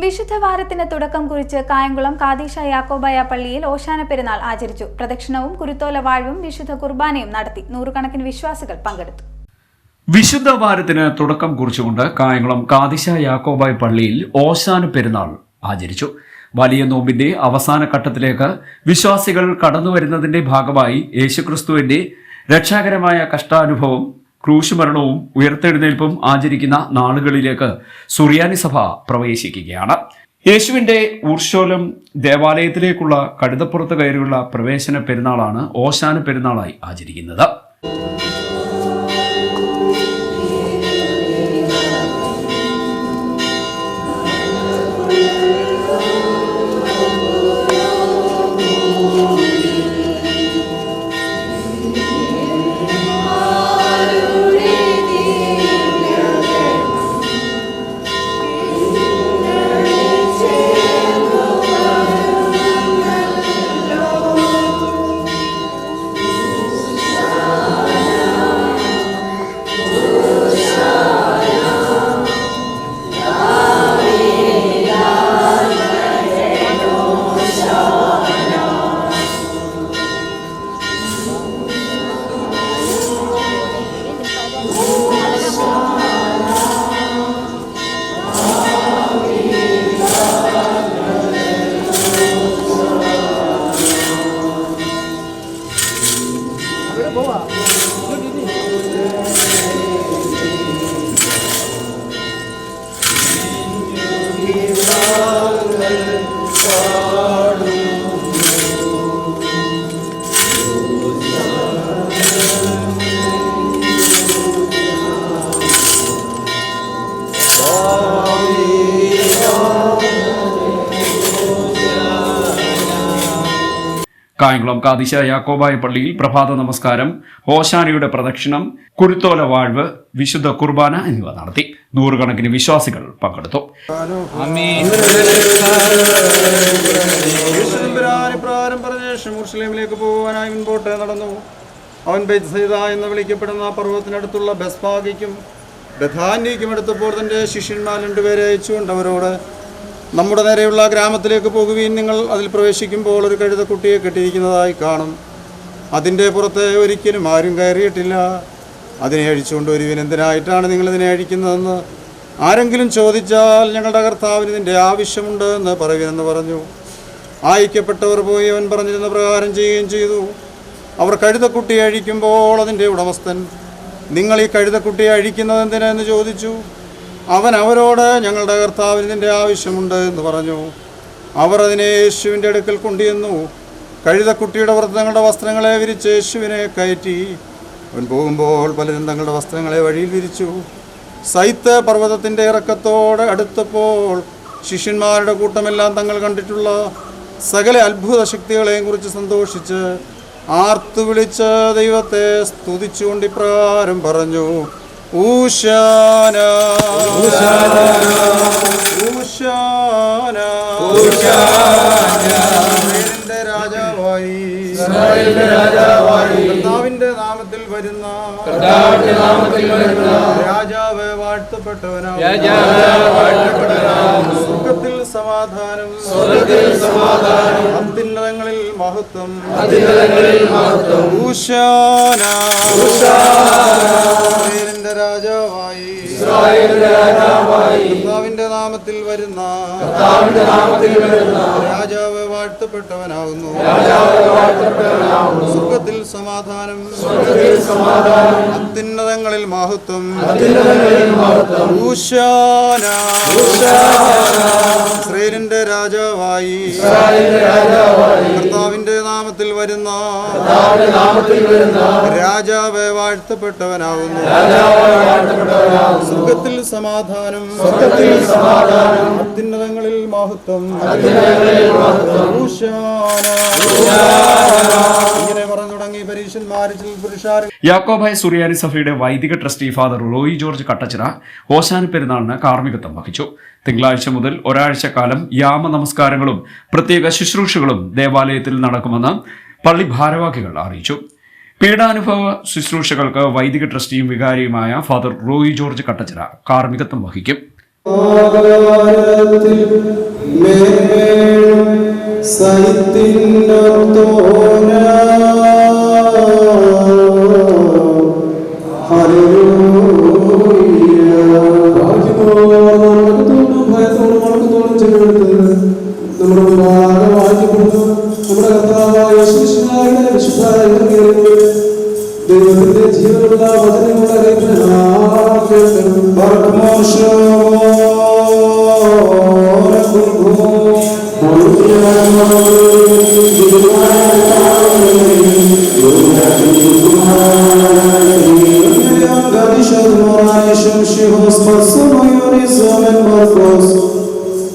വിശുദ്ധ വാരത്തിന് തുടക്കം കുറിച്ച് കായംകുളം കാതീശ യാക്കോബായ പള്ളിയിൽ ഓശാന പെരുന്നാൾ ആചരിച്ചു. പ്രദക്ഷിണവും കുരുത്തോല വാഴവും വിശുദ്ധ കുർബാനയും നടത്തി നൂറുകണക്കിന് വിശ്വാസികൾ പങ്കെടുത്തു. വിശുദ്ധ വാരത്തിന് തുടക്കം കുറിച്ചുകൊണ്ട് കായംകുളം കാദിശ യാക്കോബായ പള്ളിയിൽ ഓശാന പെരുന്നാൾ ആചരിച്ചു. വലിയ നോമ്പിന്റെ അവസാന ഘട്ടത്തിലേക്ക് വിശ്വാസികൾ കടന്നുവരുന്നതിന്റെ ഭാഗമായി യേശുക്രിസ്തുവിന്റെ രക്ഷാകരമായ കഷ്ടാനുഭവം ക്രൂശുമരണവും ഉയർത്തെഴുന്നേൽപ്പും ആചരിക്കുന്ന നാളുകളിലേക്ക് സുറിയാനി സഭ പ്രവേശിക്കുകയാണ്. യേശുവിന്റെ ഊർഷോലം ദേവാലയത്തിലേക്കുള്ള കഴുതപ്പുറത്ത് കയറിയുള്ള പ്രവേശന പെരുന്നാളാണ് ഓശാന പെരുന്നാളായി ആചരിക്കുന്നത്. You. കായംകുളം കാതിശ യാക്കോബായ പള്ളിയിൽ പ്രഭാത നമസ്കാരം ഹോശാനയുടെ പ്രദക്ഷിണം കുരുത്തോല വാഴ്വ് വിശുദ്ധ കുർബാന എന്നിവ നടത്തി. നൂറുകണക്കിന് വിശ്വാസികൾ പങ്കെടുത്തു. മുസ്ലിമിലേക്ക് പോകുവാനായി മുൻപോട്ട് നടന്നു. അവൻ ബെത്സൈദ എന്ന് വിളിക്കപ്പെടുന്ന പർവതത്തിനടുത്തുള്ള ബസ്പാഗിക്കും ബഥാന്യയ്ക്കും അടുത്തപ്പോൾ തന്റെ ശിഷ്യന്മാർ രണ്ടുപേരെ അയച്ചുകൊണ്ട് അവരോട് നമ്മുടെ നേരെയുള്ള ഗ്രാമത്തിലേക്ക് പോകുകയും നിങ്ങൾ അതിൽ പ്രവേശിക്കുമ്പോൾ ഒരു കഴുതക്കുട്ടിയെ കെട്ടിയിരിക്കുന്നതായി കാണും. അതിന്റെ പുറത്ത് ഒരിക്കലും ആരും കയറിയിട്ടില്ല. അതിനെ അഴിച്ചുകൊണ്ട് ഒരുവിൻ എന്തിനായിട്ടാണ് നിങ്ങളിതിനെ അഴിക്കുന്നതെന്ന് ആരെങ്കിലും ചോദിച്ചാൽ ഞങ്ങളുടെ കർത്താവിന് ഇതിന്റെ ആവശ്യമുണ്ട് എന്ന് പറയുവിനെന്ന് പറഞ്ഞു. ആയിക്കപ്പെട്ടവർ പോയി അവൻ പറഞ്ഞിരുന്ന പ്രകാരം ചെയ്യുകയും ചെയ്തു. അവർ കഴുതക്കുട്ടിയെ അഴിക്കുമ്പോൾ അതിന്റെ ഉടമസ്ഥൻ നിങ്ങൾ ഈ കഴുതക്കുട്ടിയെ അഴിക്കുന്നത് എന്തിനാ? എന്ന് ചോദിച്ചു. അവൻ അവരോട് ഞങ്ങളുടെ കർത്താവിന് നിന്റെ ആവശ്യമുണ്ട് എന്ന് പറഞ്ഞു. അവർ അതിനെ യേശുവിന്റെ അടുക്കൽ കൊണ്ടുവന്നു കഴുതക്കുട്ടിയുടെ തങ്ങളുടെ വസ്ത്രങ്ങളെ വിരിച്ച് യേശുവിനെ കയറ്റി. അവൻ പോകുമ്പോൾ പലരും തങ്ങളുടെ വസ്ത്രങ്ങളെ വഴിയിൽ വിരിച്ചു. സൈത്ത് പർവതത്തിന്റെ ഇറക്കത്തോടെ അടുത്തപ്പോൾ ശിഷ്യന്മാരുടെ കൂട്ടമെല്ലാം തങ്ങൾ കണ്ടിട്ടുള്ള സകല അത്ഭുത ശക്തികളെയും കുറിച്ച് സന്തോഷിച്ച് ആർത്തു വിളിച്ച് ദൈവത്തെ സ്തുതിച്ചുകൊണ്ട് ഇപ്രകാരം പറഞ്ഞു. ഊശാന കർത്താവിന്റെ നാമത്തിൽ വരുന്ന രാജാവ് വാഴ്ത്തപ്പെട്ടവനാണ് സ്വർഗത്തിൽ സമാധാനം. അത്യുന്നതങ്ങളിൽ മഹത്വം. ഊശാന നാമത്തിൽ വരുന്ന രാജാവ് വാഴ്ത്തപ്പെട്ടവനാകുന്നു സുഖത്തിൽ സമാധാനം. അത്യുന്നതങ്ങളിൽ മഹത്വം. ഊശാന. ഇസ്രയേലിന്റെ രാജാവായി. കർത്താവിന്റെ നാമത്തിൽ വരുന്ന രാജാവെ വാഴ്ത്തപ്പെട്ടവനാവുന്നു. സുഖത്തിൽ സമാധാനം. അത്യുന്നതങ്ങളിൽ മഹത്വം. ഇങ്ങനെ പറഞ്ഞു തുടങ്ങി യാക്കോബായ സുറിയാനി സഭയുടെ വൈദിക ട്രസ്റ്റി ഫാദർ റോയി ജോർജ് കട്ടച്ചിറ ഓശാന പെരുന്നാളിന് കാർമ്മികത്വം വഹിച്ചു. തിങ്കളാഴ്ച മുതൽ ഒരാഴ്ച കാലം യാമ നമസ്കാരങ്ങളും പ്രത്യേക ശുശ്രൂഷകളും ദേവാലയത്തിൽ നടക്കുമെന്ന് പള്ളി ഭാരവാഹികൾ അറിയിച്ചു. പീഡാനുഭവ ശുശ്രൂഷകൾക്ക് വൈദിക ട്രസ്റ്റിയും വികാരിയുമായ ഫാദർ റോയി ജോർജ് കട്ടച്ചിറ കാർമ്മികത്വം വഹിക്കും. ആകാരത്തിൽ തിരുവിന്റെ ജീവനുള്ള വചനമുള്ള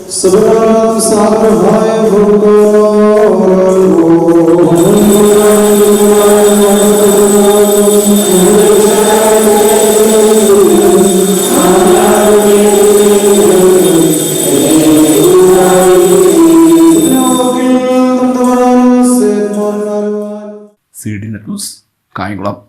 Sıbran sabrı hayfur kor triangle up